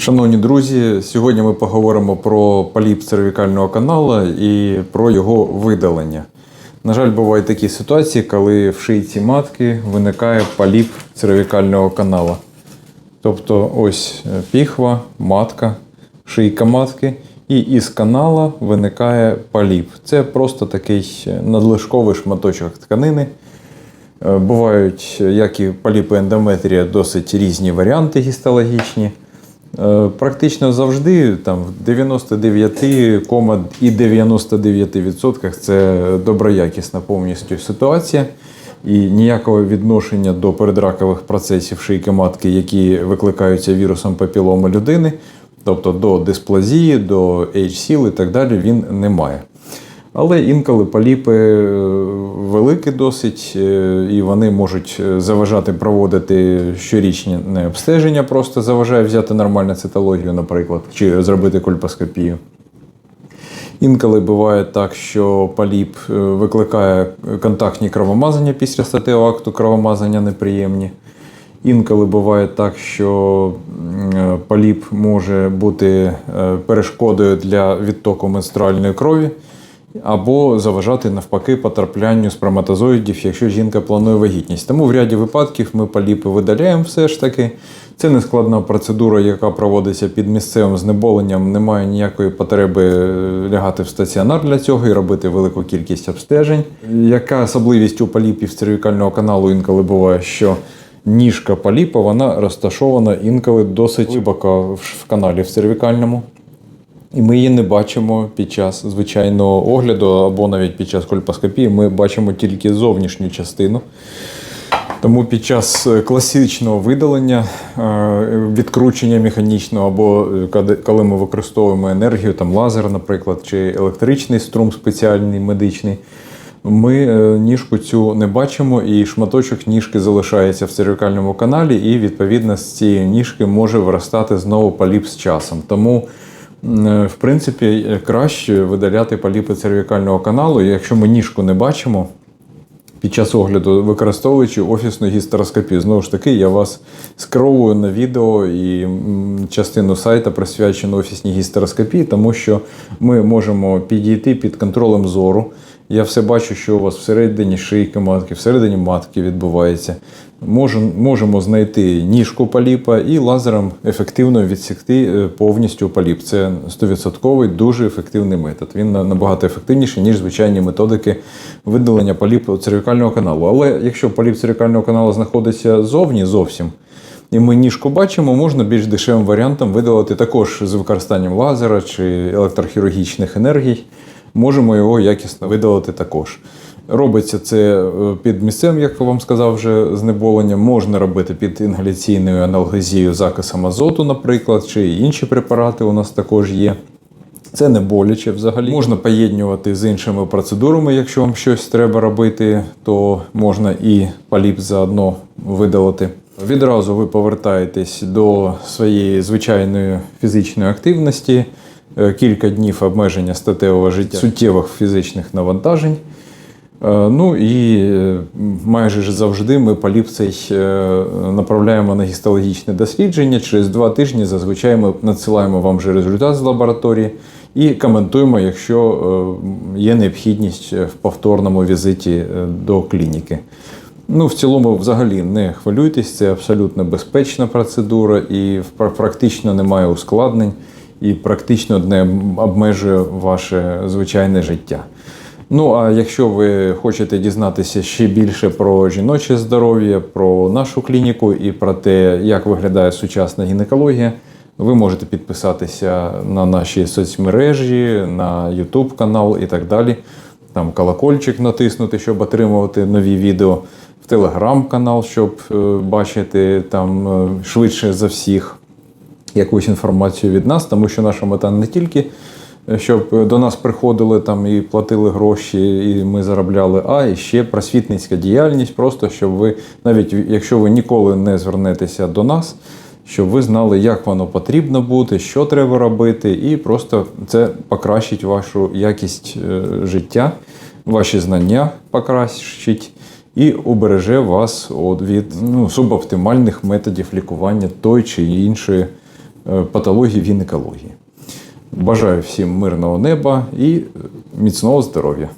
Шановні друзі, сьогодні ми поговоримо про поліп цервікального каналу і про його видалення. На жаль, бувають такі ситуації, коли в шийці матки виникає поліп цервікального каналу. Тобто ось е, піхва, матка, шийка матки, і із канала виникає поліп. Це просто такий е, надлишковий шматочок тканини. Е, Бувають, як і поліпи ендометрія, досить різні варіанти гістологічні. Е, Практично завжди, там в 99,99% це доброякісна повністю ситуація. І ніякого відношення до передракових процесів шийки матки, які викликаються вірусом папіломи людини, тобто до дисплазії, до H-сіл і так далі, він не має. Але інколи поліпи е, великі досить, е, і вони можуть е, заважати проводити щорічні обстеження, просто заважає взяти нормальну цитологію, наприклад, чи зробити кольпоскопію. Інколи буває так, що поліп викликає контактні кровомазання після статевого акту, кровомазання неприємні. Інколи буває так, що поліп може бути перешкодою для відтоку менструальної крові, або заважати навпаки потраплянню сперматозоїдів, якщо жінка планує вагітність. Тому в ряді випадків ми поліпи видаляємо все ж таки. Це не складна процедура, яка проводиться під місцевим знеболенням. Немає ніякої потреби е, лягати в стаціонар для цього і робити велику кількість обстежень. Яка особливість у поліпів цервікального каналу інколи буває, що ніжка поліпа вона розташована інколи досить глибоко в каналі в цервікальному. І ми її не бачимо під час звичайного огляду або навіть під час кольпоскопії. Ми бачимо тільки зовнішню частину. Тому під час е, класичного видалення, е, відкручення механічного, або е, коли ми використовуємо енергію, там лазер, наприклад, чи електричний струм спеціальний медичний, ми ніжку цю не бачимо, і шматочок ніжки залишається в цервікальному каналі, і відповідно з цієї ніжки може виростати знову поліп з часом. Тому В принципі, е, краще видаляти поліпи цервікального каналу, якщо ми ніжку не бачимо під час огляду, використовуючи офісну гістероскопію. Знову ж таки, я вас скровую на відео і частину сайта присвячену офісній гістероскопії, тому що ми можемо підійти під контролем зору. Я все бачу, що у вас всередині шийки матки, всередині матки відбувається. Можемо знайти ніжку поліпа і лазером ефективно відсікти е, повністю поліп. Це 100% дуже ефективний метод. Він набагато ефективніший, ніж звичайні методики видалення поліпу цервікального каналу. Але якщо поліп цервікального каналу знаходиться зовні зовсім, і ми ніжку бачимо, можна більш дешевим варіантом видалити також з використанням лазера чи електрохірургічних енергій. Можемо його якісно видалити також. Робиться це е, під місцевим, як вам сказав, вже знеболенням. Можна робити під інгаляційною аналгезією закисом азоту, наприклад, чи інші препарати у нас також є. Це не боляче взагалі. Можна поєднувати з іншими процедурами, якщо вам щось треба робити, то можна і поліп заодно видалити. Відразу ви повертаєтесь до своєї звичайної фізичної активності, кілька днів обмеження статевого життя, суттєвих фізичних навантажень. Е, Ну і е, майже ж завжди ми поліп цей е, направляємо на гістологічне дослідження. Через два тижні зазвичай ми надсилаємо вам вже результат з лабораторії і коментуємо, якщо е, є необхідність в повторному візиті е, до клініки. Ну, в цілому, взагалі не хвилюйтесь, це абсолютно безпечна процедура і практично немає ускладнень, і практично не обмежує ваше звичайне життя. Ну, а якщо ви хочете дізнатися ще більше про жіноче здоров'я, про нашу клініку і про те, як виглядає сучасна гінекологія, ви можете підписатися на наші соцмережі, на YouTube канал і так далі. Там колокольчик натиснути, щоб отримувати нові відео, в телеграм-канал, щоб е, бачити там е, швидше за всіх якусь інформацію від нас, тому що наша мета не тільки е, щоб до нас приходили там і платили гроші, і ми заробляли, а і ще просвітницька діяльність, просто щоб ви, навіть якщо ви ніколи не звернетеся до нас, щоб ви знали, як воно потрібно бути, що треба робити, і просто це покращить вашу якість е, життя, ваші знання покращить. І убереже вас від ну, субоптимальних методів лікування той чи іншої е, патологій гінекології. Бажаю всім мирного неба і міцного здоров'я.